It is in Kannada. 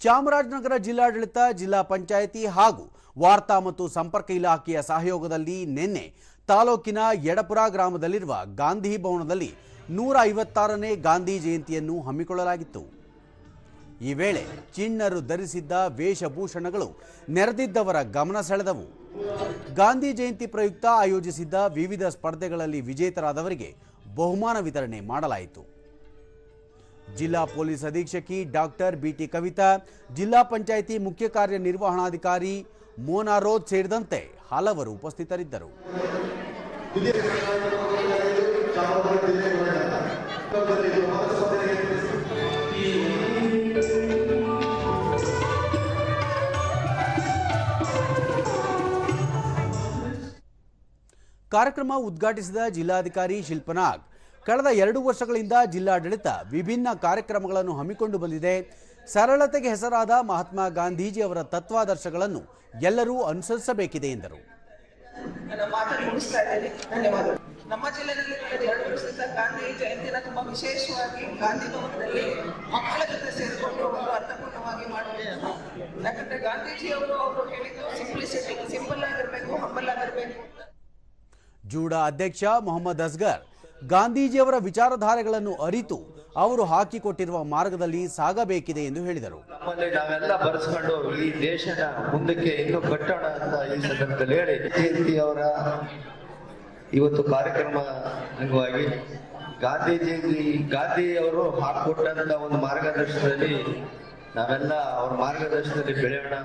ಚಾಮರಾಜನಗರ ಜಿಲ್ಲಾಡಳಿತ, ಜಿಲ್ಲಾ ಪಂಚಾಯಿತಿ ಹಾಗೂ ವಾರ್ತಾ ಮತ್ತು ಸಂಪರ್ಕ ಇಲಾಖೆಯ ಸಹಯೋಗದಲ್ಲಿ ನಿನ್ನೆ ತಾಲೂಕಿನ ಯಡಪುರ ಗ್ರಾಮದಲ್ಲಿರುವ ಗಾಂಧಿ ಭವನದಲ್ಲಿ ನೂರ ಐವತ್ತಾರನೇ ಗಾಂಧಿ ಜಯಂತಿಯನ್ನು ಹಮ್ಮಿಕೊಳ್ಳಲಾಗಿತ್ತು. ಈ ವೇಳೆ ಚಿಣ್ಣರು ಧರಿಸಿದ್ದ ವೇಷಭೂಷಣಗಳು ನೆರೆದಿದ್ದವರ ಗಮನ ಸೆಳೆದವು. ಗಾಂಧಿ ಜಯಂತಿ ಪ್ರಯುಕ್ತ ಆಯೋಜಿಸಿದ್ದ ವಿವಿಧ ಸ್ಪರ್ಧೆಗಳಲ್ಲಿ ವಿಜೇತರಾದವರಿಗೆ ಬಹುಮಾನ ವಿತರಣೆ ಮಾಡಲಾಯಿತು. ಜಿಲ್ಲಾ ಪೊಲೀಸ್ ಅಧೀಕ್ಷಕಿ ಡಾಕ್ಟರ್ ಬಿಟಿ ಕವಿತಾ, ಜಿಲ್ಲಾ ಪಂಚಾಯಿತಿ ಮುಖ್ಯ ಕಾರ್ಯನಿರ್ವಹಣಾಧಿಕಾರಿ ಮೋನಾರೋದ್ ಸೇರಿದಂತೆ ಹಲವರು ಉಪಸ್ಥಿತರಿದ್ದರು. ಕಾರ್ಯಕ್ರಮ ಉದ್ಘಾಟಿಸಿದ ಜಿಲ್ಲಾಧಿಕಾರಿ ಶಿಲ್ಪನಾಗ್ ಕಳೆದ ಎರಡು ವರ್ಷಗಳಿಂದ ಜಿಲ್ಲಾಡಳಿತ ವಿಭಿನ್ನ ಕಾರ್ಯಕ್ರಮಗಳನ್ನು ಹಮ್ಮಿಕೊಂಡು ಬಂದಿದೆ. ಸರಳತೆಗೆ ಹೆಸರಾದ ಮಹಾತ್ಮ ಗಾಂಧೀಜಿ ಅವರ ತತ್ವಾದರ್ಶಗಳನ್ನು ಎಲ್ಲರೂ ಅನುಸರಿಸಬೇಕಿದೆ ಎಂದರು. ನಮ್ಮ ಜಿಲ್ಲೆಯಲ್ಲಿ ಕಳೆದ ಎರಡು ವರ್ಷದಿಂದ ಗಾಂಧಿ ಜಯಂತಿನ ತುಂಬಾ ವಿಶೇಷವಾಗಿ ಗಾಂಧಿ ಭವನದಲ್ಲಿ ಮಕ್ಕಳ ಜೊತೆ ಸೇರಿಕೊಂಡು ಒಂದು ಅರ್ಥಪೂರ್ಣವಾಗಿ ಮಾಡುವುದು ಯಾಕಂದ್ರೆ ಗಾಂಧೀಜಿ ಅವರು ಅವರು ಹೇಳಿದ್ದು ಸಿಂಪ್ಲಿಸಿಟಿ ಸಿಂಪಲ್ ಆಗಿರ್ಬೇಕು ಹಂಬಲ್ ಆಗಿರ್ಬೇಕು ಜೂಡಾ ಅಧ್ಯಕ್ಷ ಮೊಹಮ್ಮದ್ ಅಸ್ಗರ್ ಗಾಂಧೀಜಿಯವರ ವಿಚಾರಧಾರೆಗಳನ್ನು ಅರಿತು ಅವರು ಹಾಕಿಕೊಟ್ಟಿರುವ ಮಾರ್ಗದಲ್ಲಿ ಸಾಗಬೇಕಿದೆ ಎಂದು ಹೇಳಿದರು. ನಾವೆಲ್ಲ ಬರೆಸ್ಕೊಂಡು ಈ ದೇಶನ ಮುಂದಕ್ಕೆ ಇನ್ನೂ ಕಟ್ಟೋಣ ಅಂತ ಈ ಸಂದರ್ಭದಲ್ಲಿ ಹೇಳಿ ಅವರ ಇವತ್ತು ಕಾರ್ಯಕ್ರಮ ಅಂಗವಾಗಿ ಗಾಂಧೀಜಿ ಗಾಂಧಿ ಅವರು ಹಾಕಿಕೊಟ್ಟಂತ ಒಂದು ಮಾರ್ಗದರ್ಶನದಲ್ಲಿ ನಾವೆಲ್ಲ ಅವ್ರ ಮಾರ್ಗದರ್ಶನದಲ್ಲಿ ಬೆಳೆಯೋಣ.